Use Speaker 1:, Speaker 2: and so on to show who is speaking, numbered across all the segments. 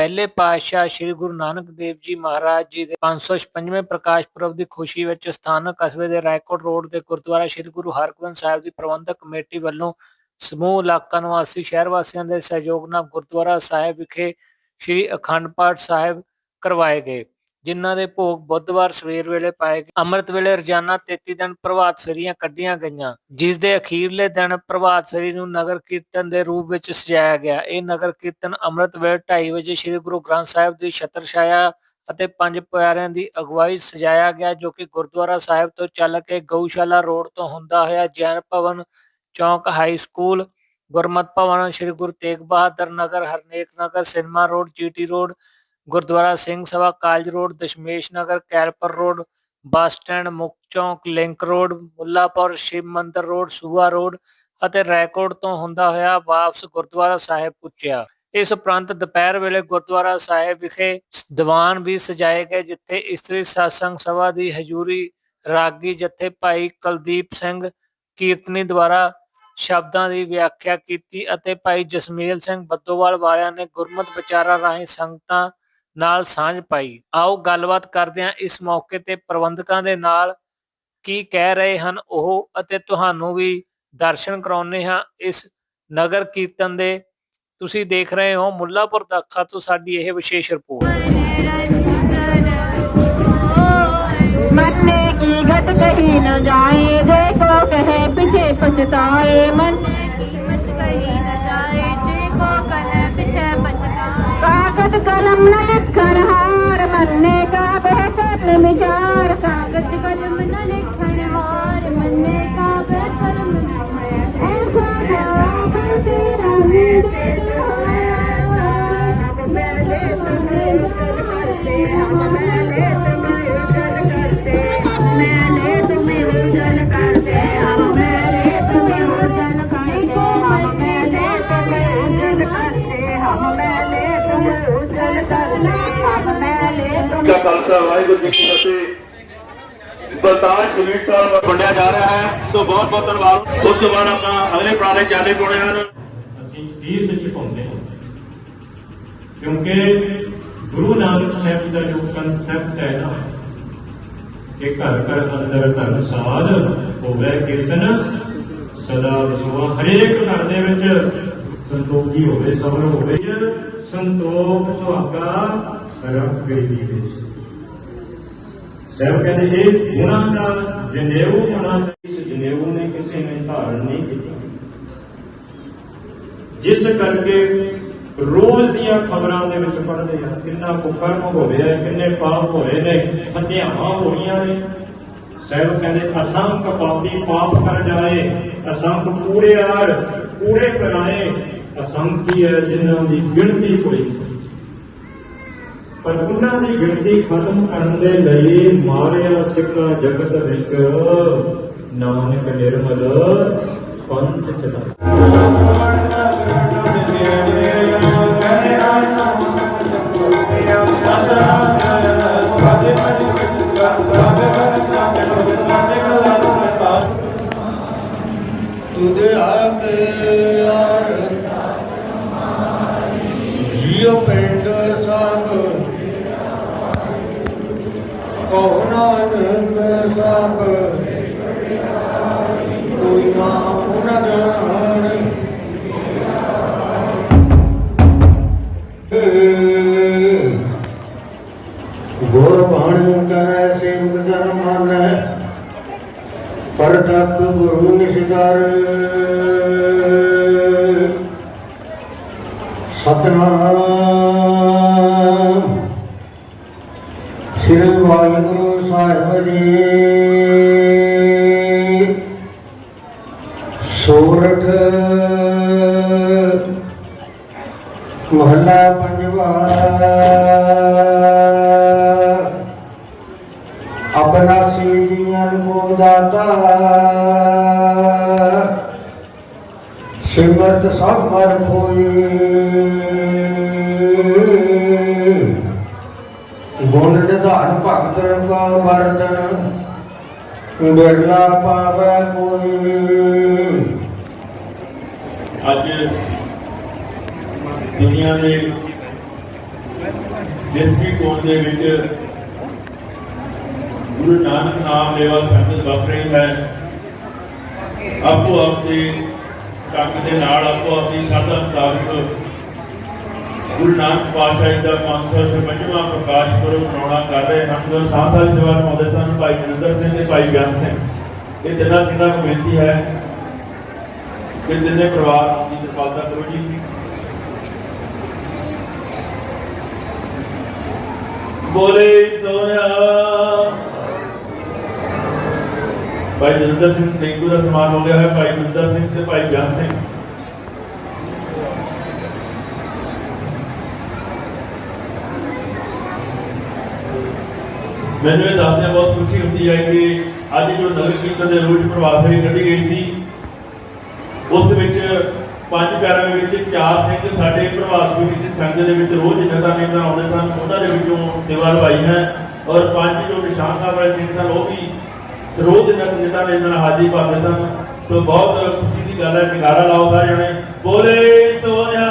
Speaker 1: ਪਹਿਲੇ ਪਾਤਸ਼ਾਹ ਸ੍ਰੀ ਗੁਰੂ ਨਾਨਕ ਦੇਵ ਜੀ ਮਹਾਰਾਜ ਜੀ ਦੇ 556ਵੇਂ ਪ੍ਰਕਾਸ਼ ਪੁਰਬ ਦੀ ਖੁਸ਼ੀ ਵਿੱਚ ਸਥਾਨਕ ਕਸਬੇ ਦੇ ਰਾਏਕੋਟ ਰੋਡ ਦੇ ਗੁਰਦੁਆਰਾ ਸ੍ਰੀ ਗੁਰੂ ਹਰਗੋਬਿੰਦ ਸਾਹਿਬ ਦੀ ਪ੍ਰਬੰਧਕ ਕਮੇਟੀ ਵੱਲੋਂ ਸਮੂਹ ਇਲਾਕਾ ਨਿਵਾਸੀ ਸ਼ਹਿਰ ਵਾਸੀਆਂ ਦੇ ਸਹਿਯੋਗ ਨਾਲ ਗੁਰਦੁਆਰਾ ਸਾਹਿਬ ਵਿਖੇ ਸ੍ਰੀ ਅਖੰਡ ਪਾਠ ਸਾਹਿਬ ਕਰਵਾਏ ਗਏ। ਜਿਨ੍ਹਾਂ ਦੇ ਭੋਗ ਬੁੱਧਵਾਰ ਸਵੇਰ ਵੇਲੇ ਪਾਏ ਗਏ। ਅੰਮ੍ਰਿਤ ਵੇਲੇ ਰੋਜ਼ਾਨਾ 33 ਦਿਨ ਪ੍ਰਭਾਤ ਫੇਰੀਆਂ ਕੱਢੀਆਂ ਗਈਆਂ, ਜਿਸ ਦੇ ਅਖੀਰਲੇ ਦਿਨ ਪ੍ਰਭਾਤ ਫੇਰੀ ਨੂੰ ਨਗਰ ਕੀਰਤਨ ਦੇ ਰੂਪ ਵਿੱਚ ਸਜਾਇਆ ਗਿਆ। ਇਹ ਨਗਰ ਕੀਰਤਨ ਅੰਮ੍ਰਿਤ ਵੇਲੇ 2:30 ਵਜੇ ਸ੍ਰੀ ਗੁਰੂ ਗ੍ਰੰਥ ਸਾਹਿਬ ਦੀ ਛਤਰ ਛਾਇਆ ਅਤੇ ਪੰਜ ਪਿਆਰਿਆਂ ਦੀ ਅਗਵਾਈ ਸਜਾਇਆ ਗਿਆ, ਜੋ ਕਿ ਗੁਰਦੁਆਰਾ ਸਾਹਿਬ ਤੋਂ ਚੱਲ ਕੇ ਗਊਸ਼ਾਲਾ ਰੋਡ ਤੋਂ ਹੁੰਦਾ ਹੋਇਆ Jain Bhawan Chowk high school, Gurmat Bhawan Sri Guru Tegh Bahadur Nagar, Harnek Nagar, cinema road, GT road Gurdwara Singh Sabha, college road, Dashmesh Nagar ਕੈਲਪਰ road, bus stand, ਮੁੱਖ ਚੌਂਕ, ਲਿੰਕ ਰੋਡ, ਮੁੱਲਾਪੁਰ, ਸ਼ਿਵ ਮੰਦਰ road, ਸੂਆ road ਅਤੇ record ਤੋਂ ਹੁੰਦਾ ਹੋਇਆ ਵਾਪਸ ਗੁਰਦੁਆਰਾ ਸਾਹਿਬ ਪੁੱਜਿਆ। ਇਸ ਉਪਰੰਤ ਦੁਪਹਿਰ ਵੇਲੇ ਗੁਰਦੁਆਰਾ ਸਾਹਿਬ ਵਿਖੇ ਦੀਵਾਨ ਵੀ ਸਜਾਏ ਗਏ, ਜਿੱਥੇ ਇਸਤਰੀ satsang ਸਭਾ ਦੀ ਹਜ਼ੂਰੀ ਰਾਗੀ ਜਥੇ ਭਾਈ ਕੁਲਦੀਪ ਸਿੰਘ ਕੀਰਤਨੀ ਦੁਆਰਾ ਸ਼ਬਦਾਂ ਦੀ ਵਿਆਖਿਆ ਕੀਤੀ ਅਤੇ ਭਾਈ ਜਸਮੇਲ ਸਿੰਘ ਬੱਦੋਵਾਲ ਵਾਲਿਆਂ ਨੇ ਗੁਰਮਤਿ ਵਿਚਾਰਾਂ ਰਾਹੀਂ ਸੰਗਤਾਂ ਨਾਲ ਸਾਂਝ ਪਾਈ ਆਓ ਗੱਲਬਾਤ ਕਰਦੇ ਹਾਂ ਇਸ ਮੌਕੇ ਤੇ ਪ੍ਰਬੰਧਕਾਂ ਦੇ ਨਾਲ ਕੀ ਕਹਿ ਰਹੇ ਹਨ ਉਹ ਅਤੇ ਤੁਹਾਨੂੰ ਵੀ ਦਰਸ਼ਨ ਕਰਾਉਨੇ ਹਾਂ ਇਸ ਨਗਰ ਕੀਰਤਨ ਦੇ ਤੁਸੀਂ ਦੇਖ ਰਹੇ ਹੋ ਮੁੱਲਾਪੁਰ ਦਾਖਾ ਤੋਂ ਸਾਡੀ ਇਹ ਵਿਸ਼ੇਸ਼ ਰਿਪੋਰਟ
Speaker 2: मरने की घट कहीं न जाए देखो कहे पीछे पछताए मन कलम न लिखन हार मरने का बेहतर विचार
Speaker 3: कागज कलम न लिखण
Speaker 4: ਦਾ ਖਾਲਸਾ ਵਾਹਿਗੁਰੂ ਜੀ ਕੀ ਫਤਿਹ। ਬਲਤਾਜ ਸੁਨੀਲ ਸਾਹਿਬ ਵੰਡਿਆ ਜਾ ਰਿਹਾ ਹੈ, ਸੋ ਬਹੁਤ ਬਹੁਤ ਧੰਨਵਾਦ। ਉਸ ਤੋਂ ਬਾਅਦ ਆਪਾਂ ਅਗਲੇ ਪੁਰਾਣੇ ਚਾਲੇ ਪਾਉਣੇ ਹਨ
Speaker 5: ਅਸੀਂ ਸੀਸ ਝੁਕਾਉਂਦੇ ਹਾਂ। ਕਿਉਂਕਿ ਗੁਰੂ ਨਾਨਕ ਸਾਹਿਬ ਦਾ ਜੋ ਕਨਸੈਪਟ ਹੈ ਨਾ, ਕਿ ਘਰ ਘਰ ਅੰਦਰ ਧਰਮ ਧਰਮਸਾਲ ਹੋਵੇ ਕੀਰਤਨ, ਸਦਾ ਵਿਸ਼ਵਾ ਹਰੇਕ ਘਰ ਦੇ ਵਿੱਚ ਸੰਤੋਖੀ ਹੋਵੇ, ਸਬਰ ਹੋਵੇ, ਸੰਤੋਖ ਸੁਹਾਗਾ ਰੱਖ ਗਈ ਵਿੱਚ। ਸਾਹਿਬ ਕਹਿੰਦੇ, ਇਹ ਗੁਣਾਂ ਦਾ ਜਨੇਊ ਹੋਣਾ ਇਸ ਜਨੇਊ ਨੇ ਕਿਸੇ ਨੇ ਧਾਰਨ ਨਹੀਂ ਕੀਤਾ। ਜਿਸ ਕਰਕੇ ਰੋਜ਼ ਦੀਆਂ ਖਬਰਾਂ ਦੇ ਵਿੱਚ ਪੜ੍ਹਦੇ ਆ, ਕਿੰਨਾ ਕੁਕਰਮ ਹੋਇਆ ਕਿੰਨੇ ਪਾਪ ਹੋਏ ਨੇ, ਹੱਤਿਆਵਾਂ ਹੋਈਆਂ ਨੇ। ਸਾਹਿਬ ਕਹਿੰਦੇ, ਅਸੰਖ ਪਾਪੀ ਪਾਪ ਕਰ ਜਾਏ ਅਸੰਖ ਕੂੜੇਆਰ, ਕੂੜੇ ਕਰਾਏ ਅਸੰਖੀ ਹੈ, ਜਿਨ੍ਹਾਂ ਦੀ ਗਿਣਤੀ ਕੋਈ ਪਰ ਉਹਨਾਂ ਦੀ ਗਿਣਤੀ ਖਤਮ ਕਰਨ ਦੇ ਲਈ ਮਾਰਿਆ ਸਿੱਕਾ ਜਗਤ ਵਿੱਚ ਨਾਨਕ ਨਿਰਮਲ ਪੰਥ ਚਲਾ।
Speaker 6: ਕਹੋ ਨਾਨਕ ਸਭ ਕੋਈ ਨਾ ਉਹਨਾਂ ਜਾਣ ਗੁਰ ਬਣ ਕੈ ਸਿੰਘ ਜਨ ਮਨ ਪਰਤਕ ਗੁਰੂ ਨਿਸ਼ਦਰ ਸਤਨਾਮ ਆਪਣਾ ਸੀ ਜੀਵਨ ਕੋ ਦਾਤਾ ਸਿਮਰਤ ਸਭ ਮਰ ਕੋਈ ਗੁਣ ਨਿਧਾਨ ਭਗਤਨ ਕਾ ਵਰਦਨ ਬਿਰਲਾ ਪਾਵੈ ਕੋਈ।
Speaker 5: ਅੱਜ ਦੁਨੀਆ ਦੇ
Speaker 4: ਜਿਸ ਵੀ ਕੋਣ ਦੇ ਵਿੱਚ ਗੁਰੂ ਨਾਨਕ ਨਾਮ ਲੇਵਾ ਸੰਗਤ ਵਸ ਰਹੀ ਹੈ। ਆਪੋ ਆਪਦੇ ਢੰਗ ਦੇ ਨਾਲ ਆਪੋ ਆਪਣੀ ਸ਼ਰਧਾ ਮੁਤਾਬਕ ਗੁਰੂ ਨਾਨਕ ਪਾਤਸ਼ਾਹ ਜੀ ਦਾ 556ਵਾਂ ਪ੍ਰਕਾਸ਼ ਪੁਰਬ ਮਨਾਉਣਾ ਕਰ ਰਹੇ ਹਨ। ਜੋ ਸਾਹ ਸੇਵਾ ਨਿਭਾਉਂਦੇ ਸਨ ਭਾਈ ਜਨਿੰਦਰ ਸਿੰਘ ਤੇ ਭਾਈ ਗਿਆਨ ਸਿੰਘ। ਇਹ ਤਿੰਨਾਂ ਸਿੰਘਾਂ ਨੂੰ ਬੇਨਤੀ ਹੈ। ਕਿ ਤਿੰਨੇ ਪਰਿਵਾਰ ਦੀ ਕਿਰਪਾਲਤਾ ਕਰੋ ਜੀ। ਬੋਲੇ ਸੋਇਆ ਭਾਈ ਜਨਿੰਦਰ ਸਿੰਘ ਟੈਂਕੂ ਦਾ ਸਮਾਨ ਹੋ ਗਿਆ ਹੈ ਭਾਈ ਜਨਿੰਦਰ ਸਿੰਘ ਤੇ ਭਾਈ ਗਿਆਨ ਸਿੰਘ। ਮੈਨੂੰ ਇਹ ਦੱਸਦਿਆਂ ਬਹੁਤ ਖੁਸ਼ੀ ਹੁੰਦੀ ਹੈ ਕਿ ਅੱਜ ਜੋ ਨਗਰ ਕੀਰਤਨ ਦੇ ਰੋਜ਼ ਪ੍ਰਭਾਤ ਫੇਰੀ ਕੱਢੀ ਗਈ ਸੀ, ਉਸ ਵਿੱਚ ਪੰਜ ਪਿਆਰਿਆਂ ਦੇ ਵਿੱਚ ਚਾਰ ਸਿੰਘ ਸਾਡੇ ਪ੍ਰਭਾਤ ਫੇਰੀ ਦੀ ਸੰਗਤ ਦੇ ਵਿੱਚ ਰੋਜ਼ ਜਨਤਾ ਮੇਂਦਰ ਆਉਂਦੇ ਸਨ। ਉਹਨਾਂ ਦੇ ਵਿੱਚੋਂ ਸੇਵਾ ਨਿਭਾਈ ਹੈ ਔਰ ਪੰਜ ਜੋ ਨਿਸ਼ਾਨ ਸਾਹਿਬ ਵਾਲੇ ਸਿੰਘ ਸਨ, ਉਹ ਵੀ ਸਰੋਜ ਜਨਤਾ ਮੇਂਦਰ ਹਾਜ਼ਰੀ ਭਰਦੇ ਸਨ, ਸੋ ਬਹੁਤ ਖੁਸ਼ੀ ਦੀ ਗੱਲ ਹੈ ਜਗਾਰਾ ਲਾਓ ਸਾਰੇ ਜਣੇ ਬੋਲੇ ਸੋਨਿਆ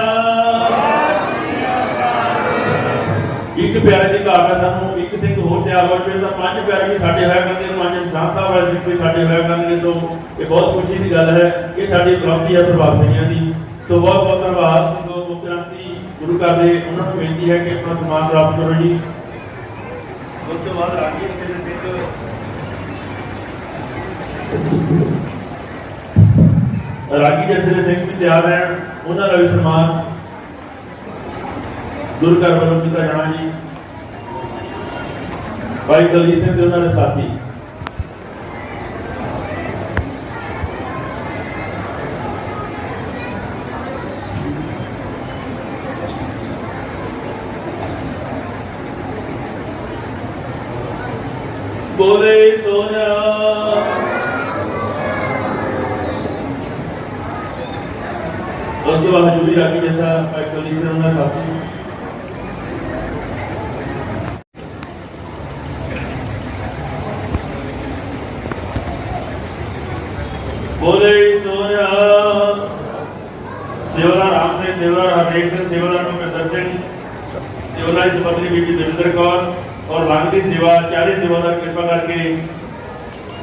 Speaker 4: ਇੱਕ ਪਿਆਰੇ ਦੀ ਘਾਟ ਹੈ ਸਾਨੂੰ, ਇੱਕ ਸਿੰਘ ਹੋਰ ਤਿਆਰ ਹੋ ਜਾਵੇ ਤਾਂ ਪੰਜ ਪਿਆਰੇ ਵੀ ਸਾਡੇ ਹੋਇਆ ਕਰਨਗੇ ਪੰਜ ਨਿਸ਼ਾਨ ਸਾਹਿਬ ਵਾਲੇ ਸਿੰਘ ਵੀ ਸਾਡੇ ਹੋਇਆ ਕਰਨਗੇ ਸੋ ਇਹ ਬਹੁਤ ਖੁਸ਼ੀ ਦੀ ਗੱਲ ਹੈ ਇਹ ਸਾਡੀ ਪ੍ਰਾਪਤੀ ਹੈ ਪ੍ਰਭਾਤ ਦੀ। ਸੋ ਬਹੁਤ ਬਹੁਤ ਧੰਨਵਾਦ ਜੋ ਮੁੱਖ ਗ੍ਰੰਥੀ ਗੁਰੂ ਘਰ ਦੇ ਉਹਨਾਂ ਨੂੰ ਬੇਨਤੀ ਹੈ ਕਿ ਆਪਣਾ ਸਮਾਨ ਪ੍ਰਾਪਤ ਕਰੋ ਜੀ। ਉਸ ਤੋਂ ਬਾਅਦ ਰਾਗੀ ਸਿੰਘ ਰਾਗੀ ਜਥੇ ਦੇ ਸਿੰਘ ਵੀ ਤਿਆਰ ਰਹਿਣ ਉਹਨਾਂ ਦਾ ਵੀ ਸਨਮਾਨ ਗੁਰੂ ਘਰ ਵੱਲੋਂ ਕੀਤਾ ਜਾਣਾ ਜੀ ਭਾਈ ਦਲੀਪ ਸਿੰਘ ਤੇ ਉਹਨਾਂ ਦੇ ਸਾਥੀ ਬੋਲੇ ਉਸ ਤੋਂ ਬਾਅਦ ਜੁੜੀ ਰਾਗੀ ਜਥਾ ਭਾਈ ਦਲੀਪ ਸਿੰਘ ਉਹਨਾਂ ਦੇ ਸਾਥੀ ਬੋਲੇ ਸੋਨਿਆ ਸੇਵਾਦਾਰ ਰਾਮ ਸਿੰਘ ਸੇਵਾਦਾਰ ਹਰਨੇਕ ਸਿੰਘ ਸੇਵਾਦਾਰ ਭੁਪਿੰਦਰ ਸਿੰਘ ਸੇਵਾਦਾਰ ਦੀ ਪਤਨੀ ਬੀਬੀ ਦਰਿੰਦਰ ਕੌਰ ਔਰ ਰੰਗ ਦੀ ਸੇਵਾ ਚਾਰੇ ਸੇਵਾਦਾਰ ਕਿਰਪਾ ਕਰਕੇ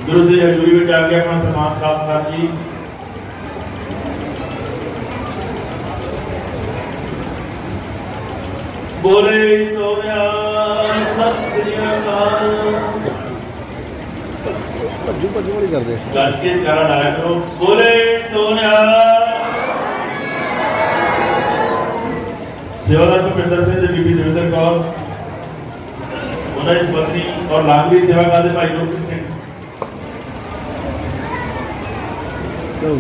Speaker 4: ਗੁਰੂ ਜੀ ਹਜ਼ੂਰੀ ਵਿੱਚ ਆ ਕੇ ਆਪਣਾ ਸਨਮਾਨ ਪ੍ਰਾਪਤ ਕਰ ਜੀ ਬੋਲੇ ਸੋਨਿਆ ਸਤਿ ਸ੍ਰੀ ਅਕਾਲ।
Speaker 6: ਭੱਜੂ ਭੱਜੂ ਵਾਲੀ ਕਰਦੇ
Speaker 4: ਗੱਜ ਕੇ ਜਰਾ ਲਾਇਆ ਕਰੋ। ਬੋਲੇ ਸੋਨਿਆ ਸੇਵਾਦਾਰ ਭੁਪਿੰਦਰ ਸਿੰਘ ਤੇ ਬੀਬੀ ਦਵਿੰਦਰ ਕੌਰ। ਉਹਨਾਂ ਦੀ ਪਤਨੀ ਔਰ ਲਾਂਗਲੀ ਸੇਵਾ ਕਰਦੇ ਭਾਈ ਗੁਰਪ੍ਰੀਤ ਸਿੰਘ।
Speaker 6: ਚਲੋ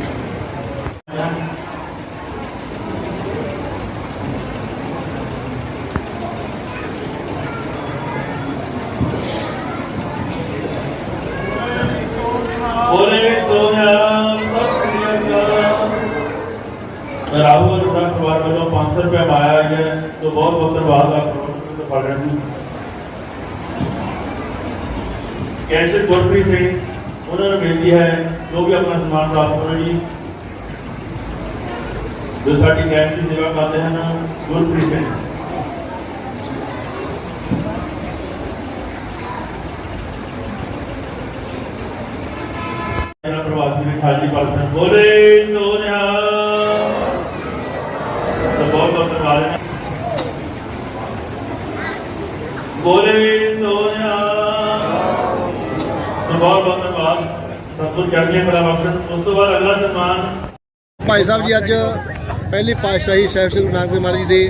Speaker 4: ਪਰਿਵਾਰ ਵੱਲੋਂ 500 ਰੁਪਏ ਮਾਇਆ ਆਈ ਹੈ ਸੋ ਬਹੁਤ ਬਹੁਤ ਧੰਨਵਾਦ ਆਪ ਪ੍ਰੋਫੈਸਰ ਤੋਂ ਫੜ ਰਹੇ ਜੀ ਕੈਸ਼ਰ ਗੁਰਪ੍ਰੀਤ ਸਿੰਘ ਉਹਨਾਂ ਨੂੰ ਬੇਨਤੀ ਹੈ ਜੋ ਵੀ ਆਪਣਾ ਸਨਮਾਨ ਪ੍ਰਾਪਤ ਕਰੋ ਜੀ ਜੋ ਸਾਡੀ ਕੈਂਪ ਦੀ ਸੇਵਾ ਕਰਦੇ ਹਨ ਗੁਰਪ੍ਰੀਤ ਸਿੰਘ ਇਹਨਾਂ ਪ੍ਰਵਾਸੀ ਵਿੱਚ ਹਾਜੀ ਪਰਸਨ ਬੋਲੇ ਸੋਨਿਆ ਸੋ ਬਹੁਤ ਬਹੁਤ ਧੰਨਵਾਦ ਹੈ ਬੋਲੇ ਸੋਨਿਆ ਸੋ ਬਹੁਤ ਬਹੁਤ ਧੰਨਵਾਦ। ਸਤਿਗੁਰ ਚੜ੍ਹਦੀਆਂ ਕਲਾ ਬਖਸ਼ਣ। ਉਸ ਤੋਂ ਬਾਅਦ ਅਗਲਾ ਸਨਮਾਨ।
Speaker 6: ਭਾਈ ਸਾਹਿਬ ਜੀ ਅੱਜ ਪਹਿਲੀ ਪਾਤਸ਼ਾਹੀ ਸਾਹਿਬ ਸ੍ਰੀ ਗੁਰੂ ਨਾਨਕ ਦੇਵ ਮਹਾਰਾਜ ਜੀ ਦੇ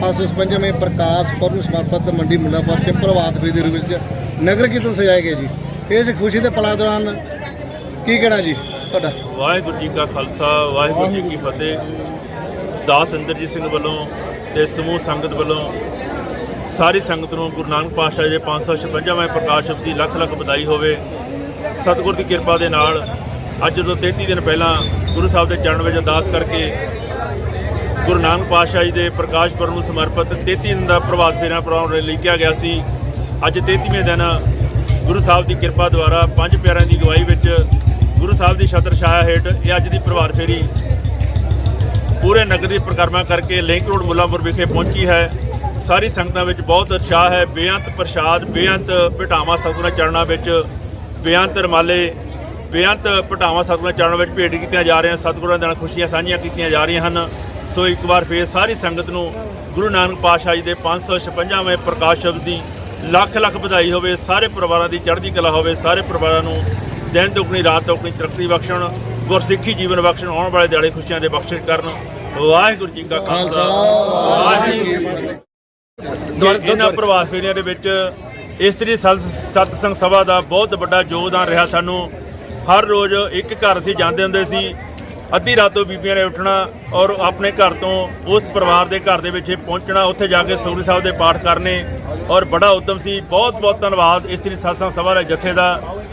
Speaker 6: 555ਵੇਂ ਪ੍ਰਕਾਸ਼ ਪੁਰਬ ਨੂੰ ਸਮਰਪਿਤ ਮੰਡੀ ਮੁੱਲਾਪੁਰ ਚ ਪ੍ਰਭਾਤ ਫੇਰੀ ਦੇ ਰੂਪ ਵਿੱਚ ਨਗਰ ਕੀਰਤਨ ਸਜਾਇਆ ਗਿਆ ਜੀ। ਇਸ ਖੁਸ਼ੀ ਦੇ ਪਲਾਂ ਦੌਰਾਨ ਕੀ ਕਹਿਣਾ ਜੀ ਤੁਹਾਡਾ?
Speaker 7: ਵਾਹਿਗੁਰੂ ਜੀ ਕਾ ਖਾਲਸਾ ਵਾਹਿਗੁਰੂ ਜੀ ਕੀ ਫਤਿਹ। ਦਾਸ ਇੰਦਰਜੀਤ ਸਿੰਘ ਵੱਲੋਂ ਤੇ ਸਮੂਹ ਸੰਗਤ ਵੱਲੋਂ ਸਾਰੀ ਸੰਗਤ ਨੂੰ ਗੁਰੂ ਨਾਨਕ ਪਾਤਸ਼ਾਹ ਜੀ ਦੇ 556ਵੇਂ ਪ੍ਰਕਾਸ਼ ਪੁਰਬ ਦੀ ਲੱਖ ਲੱਖ ਵਧਾਈ ਹੋਵੇ। ਸਤਿਗੁਰ ਦੀ ਕਿਰਪਾ ਦੇ ਨਾਲ ਅੱਜ ਤੋਂ 33 ਦਿਨ ਪਹਿਲਾਂ ਗੁਰੂ ਸਾਹਿਬ ਦੇ ਚਰਨ ਵਿੱਚ ਅਰਦਾਸ ਕਰਕੇ ਗੁਰੂ ਨਾਨਕ ਪਾਤਸ਼ਾਹ ਜੀ ਦੇ ਪ੍ਰਕਾਸ਼ ਪੁਰਬ ਨੂੰ ਸਮਰਪਿਤ 33 ਦਿਨ ਦਾ ਪ੍ਰਭਾਤ ਫੇਰਾ ਪ੍ਰੋਗਰਾਮ ਲਿਖਿਆ ਗਿਆ ਸੀ। ਅੱਜ 33ਵੇਂ ਦਿਨ ਗੁਰੂ ਸਾਹਿਬ ਦੀ ਕਿਰਪਾ ਦੁਆਰਾ ਪੰਜ ਪਿਆਰਿਆਂ ਦੀ ਗਵਾਹੀ ਵਿੱਚ ਗੁਰੂ ਸਾਹਿਬ ਦੀ ਛਤਰ ਛਾਇਆ ਹੇਠ ਇਹ ਅੱਜ ਦੀ ਪ੍ਰਭਾਤ ਫੇਰੀ ਪੂਰੇ ਨਗਰ ਦੀ ਪ੍ਰਕਰਮਾ ਕਰਕੇ ਲਿੰਕ ਰੋਡ ਮੁੱਲਾਪੁਰ ਵਿਖੇ ਪਹੁੰਚੀ ਹੈ।
Speaker 4: ਸਾਰੀ ਸੰਗਤਾਂ ਵਿੱਚ ਬਹੁਤ ਉਤਸ਼ਾਹ ਹੈ। ਬੇਅੰਤ ਪ੍ਰਸ਼ਾਦ ਬੇਅੰਤ ਭਟਾਵਾ ਸਤਿਗੁਰਾਂ ਚਰਨਾਂ ਵਿੱਚ ਬੇਅੰਤ ਰਮਾਲੇ ਬੇਅੰਤ ਭਟਾਵਾ ਸਤਿਗੁਰਾਂ ਚਰਨਾਂ ਵਿੱਚ ਭੇਟ ਕੀਤੀਆਂ ਜਾ ਰਹੀਆਂ ਸਤਿਗੁਰਾਂ ਦੇ ਨਾਲ ਖੁਸ਼ੀਆਂ ਸਾਂਝੀਆਂ ਕੀਤੀਆਂ ਜਾ ਰਹੀਆਂ ਹਨ। ਸੋ ਇੱਕ ਵਾਰ ਫੇਰ ਸਾਰੀ ਸੰਗਤ ਨੂੰ ਗੁਰੂ ਨਾਨਕ ਪਾਤਸ਼ਾਹ ਜੀ ਦੇ 556ਵੇਂ ਪ੍ਰਕਾਸ਼ ਸ਼ਬਦ ਦੀ ਲੱਖ ਲੱਖ ਵਧਾਈ ਹੋਵੇ। ਸਾਰੇ ਪਰਿਵਾਰਾਂ ਦੀ ਚੜ੍ਹਦੀ ਕਲਾ ਹੋਵੇ। ਸਾਰੇ ਪਰਿਵਾਰਾਂ ਨੂੰ ਦਿਨ ਦੁਗਣੀ ਰਾਤ ਦੁਗਣੀ ਤਰੱਕੀ ਬਖਸ਼ਣ ਗੁਰਸਿੱਖੀ ਜੀਵਨ ਬਖਸ਼ਣ ਆਉਣ ਵਾਲੇ ਦਿਹਾੜੇ ਖੁਸ਼ੀਆਂ ਦੇ ਬਖਸ਼ਿਸ਼ ਕਰਨ। ਵਾਹਿਗੁਰੂ ਜੀ ਕਾ ਖਾਲਸਾ। ਵਾਹਿਗੁਰੂ ਜੀ ਕੀ ਫਤਿਹ। ਇਹਨਾਂ ਪ੍ਰਵਾਸ ਫੇਰੀਆਂ ਦੇ ਵਿੱਚ ਇਸਤਰੀ ਸਤ- ਸਤਸੰਗ ਸਭਾ ਦਾ ਬਹੁਤ ਵੱਡਾ ਯੋਗਦਾਨ ਰਿਹਾ। ਸਾਨੂੰ ਹਰ ਰੋਜ਼ ਇੱਕ ਘਰ ਅਸੀਂ ਜਾਂਦੇ ਹੁੰਦੇ ਸੀ। ਅੱਧੀ ਰਾਤੋਂ ਬੀਬੀਆਂ ਨੇ ਉੱਠਣਾ ਔਰ ਆਪਣੇ ਘਰ ਤੋਂ ਉਸ ਪਰਿਵਾਰ ਦੇ ਘਰ ਦੇ ਵਿੱਚ ਪਹੁੰਚਣਾ, ਉੱਥੇ ਜਾ ਕੇ ਸੂਰੀ ਸਾਹਿਬ ਦੇ ਪਾਠ ਕਰਨੇ ਔਰ ਬੜਾ ਉਦਮ ਸੀ। ਬਹੁਤ ਬਹੁਤ ਧੰਨਵਾਦ ਇਸਤਰੀ ਸਤਸੰਗ ਸਭਾ ਦੇ ਜਥੇ ਦਾ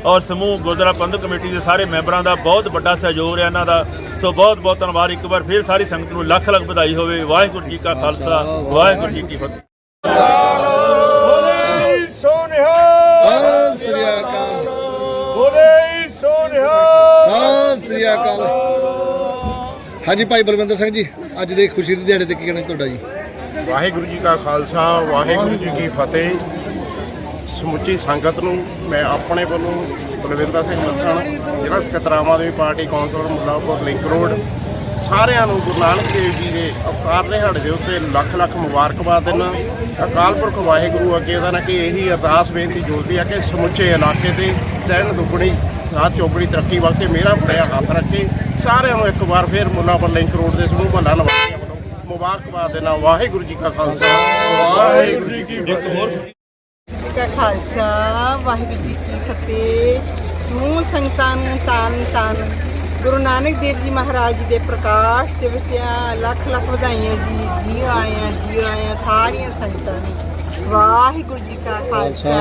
Speaker 4: ਔਰ ਸਮੂਹ ਗੁਰਦੁਆਰਾ ਪ੍ਰਬੰਧਕ ਕਮੇਟੀ ਦੇ ਸਾਰੇ ਮੈਂਬਰਾਂ ਦਾ। ਬਹੁਤ ਵੱਡਾ ਸਹਿਯੋਗ ਰਿਹਾ ਇਹਨਾਂ ਦਾ। ਸੋ ਬਹੁਤ ਬਹੁਤ ਧੰਨਵਾਦ। ਇੱਕ ਵਾਰ ਫਿਰ ਸਾਰੀ ਸੰਗਤ ਨੂੰ ਲੱਖ ਲੱਖ ਵਧਾਈ ਹੋਵੇ। ਵਾਹਿਗੁਰੂ ਜੀ ਕਾ ਖਾਲਸਾ, ਵਾਹਿਗੁਰੂ ਜੀ ਕੀ ਫਤਿਹ।
Speaker 7: ਸਤਿ ਸ੍ਰੀ ਅਕਾਲ। ਸਤਿ ਸ੍ਰੀ ਅਕਾਲ ਹਾਂਜੀ ਭਾਈ ਬਲਵਿੰਦਰ ਸਿੰਘ ਜੀ, ਅੱਜ ਦੇ ਖੁਸ਼ੀ ਦੇ ਦਿਹਾੜੇ ਤੇ ਕੀ ਕਹਿਣਾ ਤੁਹਾਡਾ ਜੀ?
Speaker 8: ਵਾਹਿਗੁਰੂ ਜੀ ਕਾ ਖਾਲਸਾ, ਵਾਹਿਗੁਰੂ ਜੀ ਕੀ ਫਤਿਹ। ਸਮੁੱਚੀ ਸੰਗਤ ਨੂੰ ਮੈਂ ਆਪਣੇ ਵੱਲੋਂ ਬਲਵਿੰਦਰ ਸਿੰਘ ਮਸਣ, ਜਿਹੜਾ ਸਕਤਰਾਵਾਂ ਦੀ party councillor Mullanpur link road ਸਾਰਿਆਂ ਨੂੰ ਗੁਰੂ ਨਾਨਕ ਦੇਵ ਜੀ ਦੇ ਅਵਤਾਰ ਦਿਹਾੜੇ ਦੇ ਉੱਤੇ ਲੱਖ ਲੱਖ ਮੁਬਾਰਕਬਾਦ ਦਿੰਦਾ। ਅਕਾਲ ਪੁਰਖ ਵਾਹਿਗੁਰੂ ਅੱਗੇ ਦਾ ਨਾ ਕਿ ਇਹੀ ਅਰਦਾਸ ਬੇਨਤੀ ਜੋੜਦੀ ਆ ਕਿ ਸਮੁੱਚੇ ਇਲਾਕੇ ਤੇ ਦਿਨ ਦੁੱਗਣੀ ਰਾਤ ਚੌਗਣੀ ਤਰੱਕੀ ਵਾਸਤੇ ਮੇਰਾ ਬੜਿਆ ਹੱਥ ਰੱਖੇ। ਸਾਰਿਆਂ ਨੂੰ ਇੱਕ ਵਾਰ ਫੇਰ ਮੁੱਲਾਪੁਰ ਲਿੰਕ ਰੋਡ ਦੇ ਸਮੂਹ ਮਹੱਲਾ ਨਿਵਾਸੀਆਂ ਵੱਲੋਂ ਮੁਬਾਰਕਬਾਦ ਦੇਣਾ ਵਾਹਿਗੁਰੂ ਜੀ ਕਾ ਖਾਲਸਾ। ਵਾਹਿਗੁਰੂ ਜੀ ਕੀ ਫਤਿਹ।
Speaker 9: ਜੀ ਕਾ ਖਾਲਸਾ। ਵਾਹਿਗੁਰੂ ਜੀ ਕੀ ਫਤਿਹ। ਸਮੂਹ ਸੰਗਤਾਂ ਨੂੰ ਤਾਨ ਤਾਨ ਗੁਰੂ ਨਾਨਕ ਦੇਵ ਜੀ ਮਹਾਰਾਜ ਜੀ ਦੇ ਪ੍ਰਕਾਸ਼ ਦਿਵਸ ਦੀਆਂ ਲੱਖ ਲੱਖ ਵਧਾਈਆਂ ਜੀ। ਜੀ ਆਇਆਂ ਜੀ ਆਇਆਂ ਸਾਰੀਆਂ ਸੰਗਤਾਂ ਨੂੰ। ਵਾਹਿਗੁਰੂ ਜੀ ਕਾ ਖਾਲਸਾ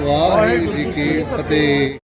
Speaker 7: ਵਾਹਿਗੁਰੂ ਜੀ ਕੀ ਫਤਿਹ।